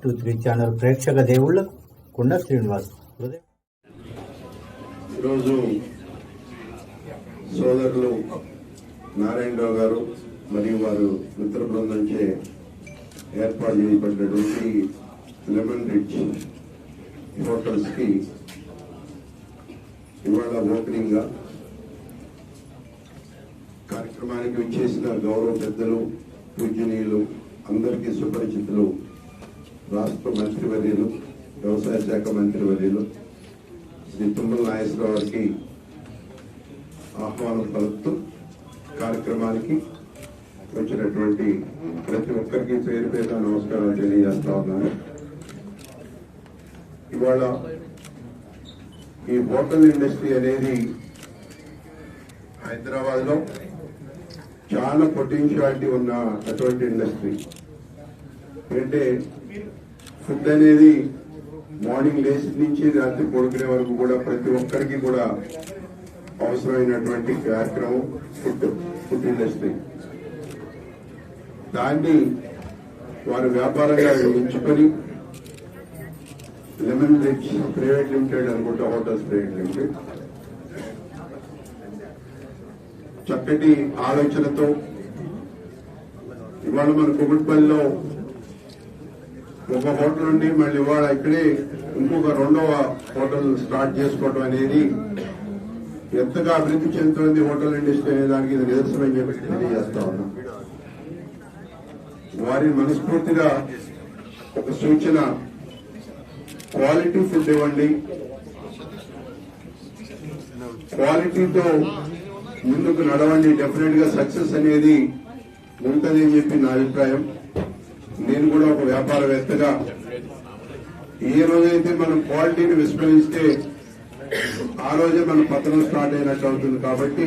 Two three channel ప్రేక్షక దేవుళ్ళకు కుండ శ్రీనివాస్ ఈరోజు సోదరులు నారాయణరావు గారు మరియు వారు మిత్ర బృందంచే ఏర్పాటు చేయబడినటువంటి లెమన్ రిచ్ హోటల్స్కి ఇవాళ ఓపెనింగ్గా కార్యక్రమానికి విచ్చేసిన గౌరవ పెద్దలు పూజనీయులు అందరికీ సుపరిచితులు రాష్ట్ర మంత్రివర్యులు వ్యవసాయ శాఖ మంత్రివర్యులు శ్రీ తుమ్మల నాగేశ్వరరావు గారికి ఆహ్వానం పలుకుతూ కార్యక్రమానికి వచ్చినటువంటి ప్రతి ఒక్కరికి పేరు పేరు నమస్కారాలు తెలియజేస్తా ఉన్నాను. ఇవాళ ఈ హోటల్ ఇండస్ట్రీ అనేది హైదరాబాద్లో చాలా పొటెన్షియాలిటీ ఉన్న అటువంటి ఇండస్ట్రీ. అంటే ఫుడ్ అనేది మార్నింగ్ లేచి నుంచి రాత్రి పడుకునే వరకు కూడా ప్రతి ఒక్కరికి కూడా అవసరమైనటువంటి కార్యక్రమం ఫుడ్ ఫుడ్ ఇండస్ట్రీ. దాన్ని వారు వ్యాపారంగా ఎంచుకొని లెమన్ బ్రిడ్జ్ ప్రైవేట్ లిమిటెడ్ అనుకుంటా హోటల్స్ ప్రైవేట్ లిమిటెడ్. చక్కటి ఆలోచనతో ఇవాళ మన కుబుట్పల్లిలో ఒక హోటల్ నుండి మళ్ళీ ఇవాళ ఇక్కడే ఇంకొక రెండవ హోటల్ స్టార్ట్ చేసుకోవడం అనేది ఎంతగా అభివృద్ధి చెందుతుంది హోటల్ ఇండస్ట్రీ అనే దానికి ఇది నిదర్శనం అని చెప్పి తెలియజేస్తా ఉన్నా. వారి మనస్ఫూర్తిగా ఒక సూచన క్వాలిటీ ఫుడ్ ఇవ్వండి. క్వాలిటీతో ముందుకు నడవండి. డెఫినెట్గా సక్సెస్ అనేది ఉంటుందని అని చెప్పి నా అభిప్రాయం. నేను కూడా ఒక వ్యాపారవేత్తగా ఏ రోజైతే మనం క్వాలిటీని విస్మరిస్తే ఆ రోజే మన పతనం స్టార్ట్ అయినట్టు అవుతుంది కాబట్టి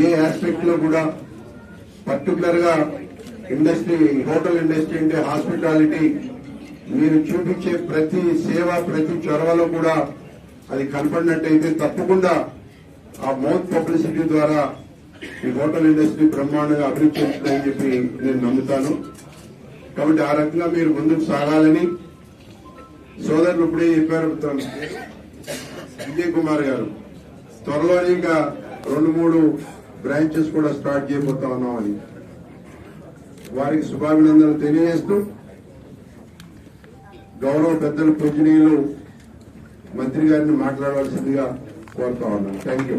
ఏ ఆస్పెక్ట్లో కూడా పర్టికులర్గా ఇండస్ట్రీ హోటల్ ఇండస్ట్రీ అంటే హాస్పిటాలిటీ మీరు చూపించే ప్రతి సేవ ప్రతి చొరవలో కూడా అది కనపడినట్టయితే తప్పకుండా ఆ మౌత్ పబ్లిసిటీ ద్వారా ఈ హోటల్ ఇండస్ట్రీ బ్రహ్మాండంగా అభివృద్ధి చెందుతుందని చెప్పి నేను నమ్ముతాను. కాబట్టి ఆ రకంగా మీరు ముందుకు సాగాలని సోదరులు ఇప్పుడే చెప్పారు విజయ్ కుమార్ గారు త్వరలోనే ఇంకా రెండు మూడు బ్రాంచెస్ కూడా స్టార్ట్ చేయబోతా ఉన్నామని వారికి శుభాభినందనలు తెలియజేస్తూ గౌరవ పెద్దల పూజనీయులు మంత్రి గారిని మాట్లాడవలసిందిగా కోరుతా ఉన్నాను థ్యాంక్ యూ